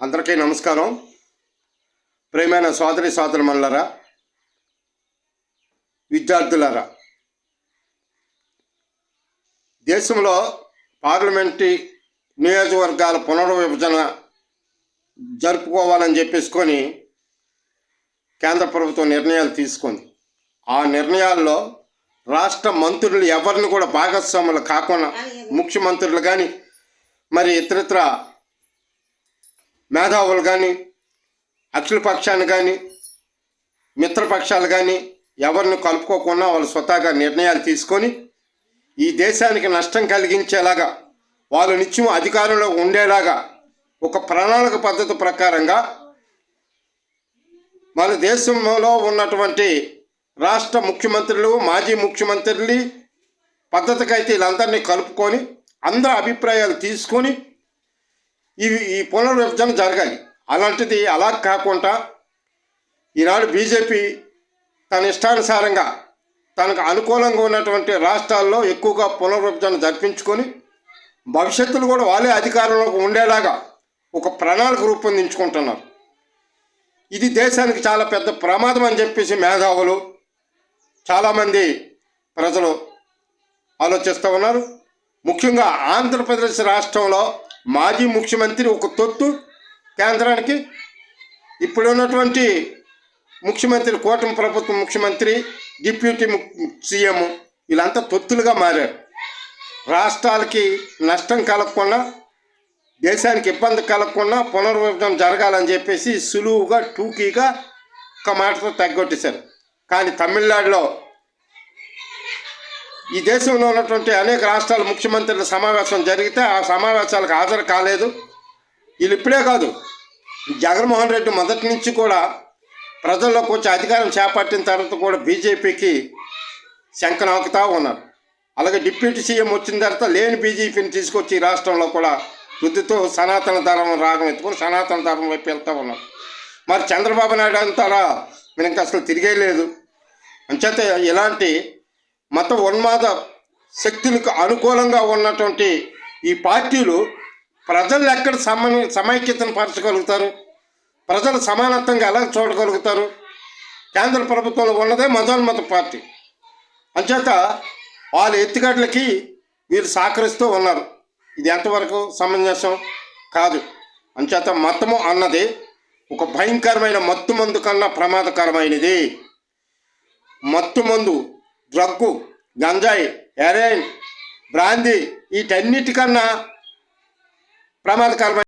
అందరికీ నమస్కారం. ప్రియమైన సోదరి సోదరుమణులరా విద్యార్థులరా దేశంలో పార్లమెంటరీ నియోజకవర్గాల పునర్విభజన జరుపుకోవాలని చెప్పేసుకొని కేంద్ర ప్రభుత్వం నిర్ణయాలు తీసుకుంది. ఆ నిర్ణయాల్లో రాష్ట్ర మంత్రులు ఎవరిని కూడా భాగస్వాములు కాకుండా ముఖ్యమంత్రులు కానీ మరి ఇతరితర మేధావులు కానీ అఖిల పక్షాన్ని కానీ మిత్రపక్షాలు కానీ ఎవరిని కలుపుకోకుండా వాళ్ళు స్వతహాగా నిర్ణయాలు తీసుకొని ఈ దేశానికి నష్టం కలిగించేలాగా వాళ్ళు నిత్యం అధికారంలో ఉండేలాగా ఒక ప్రణాళిక పద్ధతి ప్రకారంగా మన దేశంలో ఉన్నటువంటి రాష్ట్ర ముఖ్యమంత్రులు మాజీ ముఖ్యమంత్రులు పద్ధతికైతే వీళ్ళందరినీ కలుపుకొని అందరి అభిప్రాయాలు తీసుకొని ఇవి ఈ పునర్విభజన జరగాలి. అలాంటిది అలా కాకుండా ఈనాడు బీజేపీ తన ఇష్టానుసారంగా తనకు అనుకూలంగా ఉన్నటువంటి రాష్ట్రాల్లో ఎక్కువగా పునర్విభజన జరిపించుకొని భవిష్యత్తులో కూడా వాళ్ళే అధికారంలోకి ఉండేలాగా ఒక ప్రణాళిక రూపొందించుకుంటున్నారు. ఇది దేశానికి చాలా పెద్ద ప్రమాదం అని చెప్పేసి మేధావులు చాలామంది ప్రజలు ఆలోచిస్తూ ఉన్నారు. ముఖ్యంగా ఆంధ్రప్రదేశ్ రాష్ట్రంలో మాజీ ముఖ్యమంత్రి ఒక తొత్తు కేంద్రానికి ఇప్పుడు ఉన్నటువంటి ముఖ్యమంత్రి కూటమి ప్రభుత్వ ముఖ్యమంత్రి డిప్యూటీ సీఎం వీళ్ళంతా తొత్తులుగా మారారు. రాష్ట్రాలకి నష్టం కలగకుండా దేశానికి ఇబ్బంది కలగకుండా పునర్విభజన జరగాలని చెప్పేసి సులువుగా టూకీగా ఒక మాటతో తగ్గొట్టేశారు కానీ తమిళనాడులో ఈ దేశంలో ఉన్నటువంటి అనేక రాష్ట్రాల ముఖ్యమంత్రుల సమావేశం జరిగితే ఆ సమావేశాలకు హాజరు కాలేదు. వీళ్ళు ఇప్పుడే కాదు జగన్మోహన్ రెడ్డి మొదటి నుంచి కూడా ప్రజల్లోకి వచ్చి అధికారం చేపట్టిన తర్వాత కూడా బీజేపీకి శంఖనాకుతా ఉన్నారు. అలాగే డిప్యూటీ సీఎం వచ్చిన తర్వాత లేని బీజేపీని తీసుకొచ్చి ఈ రాష్ట్రంలో కూడా వృద్ధితో సనాతన ధర్మం రాగం ఎత్తుకొని సనాతన ధర్మం వైపు వెళ్తూ ఉన్నారు. మరి చంద్రబాబు నాయుడు అంటారా మీరు ఇంకా అసలు తిరిగే లేదు. అంచేత ఇలాంటి మత ఉన్మాద శక్తులకు అనుకూలంగా ఉన్నటువంటి ఈ పార్టీలు ప్రజలు ఎక్కడ సమ సమైక్యతను పరచగలుగుతారు? ప్రజలు సమానత్వంగా ఎలా చూడగలుగుతారు? కేంద్ర ప్రభుత్వంలో ఉన్నదే మతోన్మత పార్టీ. అంచేత వాళ్ళ ఎత్తుగడలకి వీరు సహకరిస్తూ ఉన్నారు. ఇది ఎంతవరకు సమంజసం? కాదు. అంచేత మతము అన్నది ఒక భయంకరమైన మత్తు మందు కన్నా ప్రమాదకరమైనది. మత్తు మందు డ్రగ్గు గంజాయి హెరైన్ బ్రాందీ వీటన్నిటికన్నా ప్రమాదకరమైన